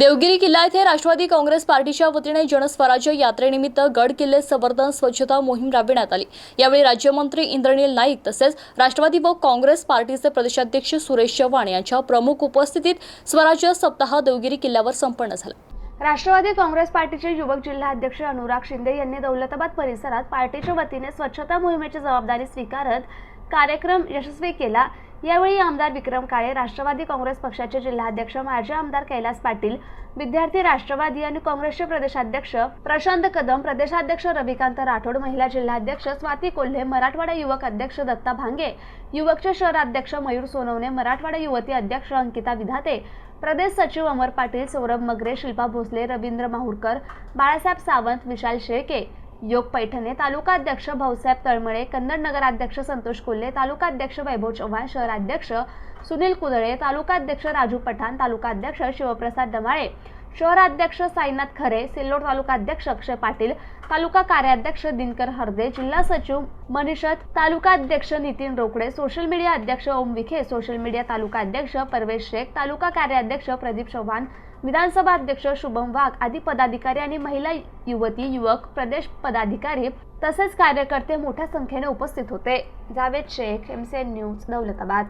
देवगिरी किल्ला येथे राष्ट्रवादी काँग्रेस पार्टीच्या वतीने जनस्वराज्य यात्रेनिमित्त गड किल्ले संवर्धन स्वच्छता मोहीम राबविण्यात आली. यावेळी राज्यमंत्री इंद्रनील नाईक तसेच राष्ट्रवादी व काँग्रेस पार्टीचे प्रदेशाध्यक्ष सुरेश चव्हाण यांच्या प्रमुख उपस्थितीत स्वराज्य सप्ताह देवगिरी किल्ल्यावर संपन्न झाला. राष्ट्रवादी काँग्रेस पार्टीचे युवक जिल्हा अध्यक्ष अनुराग शिंदे यांनी दौलताबाद परिसरात पार्टीच्या वतीने स्वच्छता मोहिमेची जबाबदारी स्वीकारत कार्यक्रम यशस्वी केला. यावेळी आमदार विक्रम काळे राष्ट्रवादी काँग्रेस पक्षाचे जिल्हाध्यक्ष माजी आमदार कैलास पाटील विद्यार्थी राष्ट्रवादी आणि काँग्रेसचे प्रदेशाध्यक्ष प्रशांत कदम प्रदेशाध्यक्ष रविकांत राठोड महिला जिल्हाध्यक्ष स्वाती कोल्हे मराठवाडा युवक अध्यक्ष दत्ता भांगे युवकचे शहराध्यक्ष मयूर सोनवणे मराठवाडा युवती अध्यक्ष अंकिता विधाते प्रदेश सचिव अमर पाटील सौरभ मगरे शिल्पा भोसले रवींद्र माहुरकर बाळासाहेब सावंत विशाल शेळके योग पैठणे तालुकाध्यक्ष भाऊसाहेब तळमळे कन्नड नगराध्यक्ष संतोष कोल्हे तालुकाध्यक्ष वैभव चव्हाण शहराध्यक्ष सुनील कुदळे तालुकाध्यक्ष राजू पठाण तालुकाध्यक्ष शिवप्रसाद डमाळे शहराध्यक्ष साईनाथ खरे सिल्लोड तालुकाध्यक्ष अक्षय पाटील तालुका कार्याध्यक्ष दिनकर हरदे जिल्हा सचिव मनिषद तालुका अध्यक्ष नितीन रोकडे सोशल मीडिया अध्यक्ष ओम विखे सोशल मीडिया तालुका अध्यक्ष परवेश शेख तालुका कार्याध्यक्ष प्रदीप चव्हाण विधानसभा अध्यक्ष शुभम वाघ आदी पदाधिकारी आणि महिला युवती युवक प्रदेश पदाधिकारी तसेच कार्यकर्ते मोठ्या संख्येने उपस्थित होते. Javed Shaikh MCN news Daulatabad.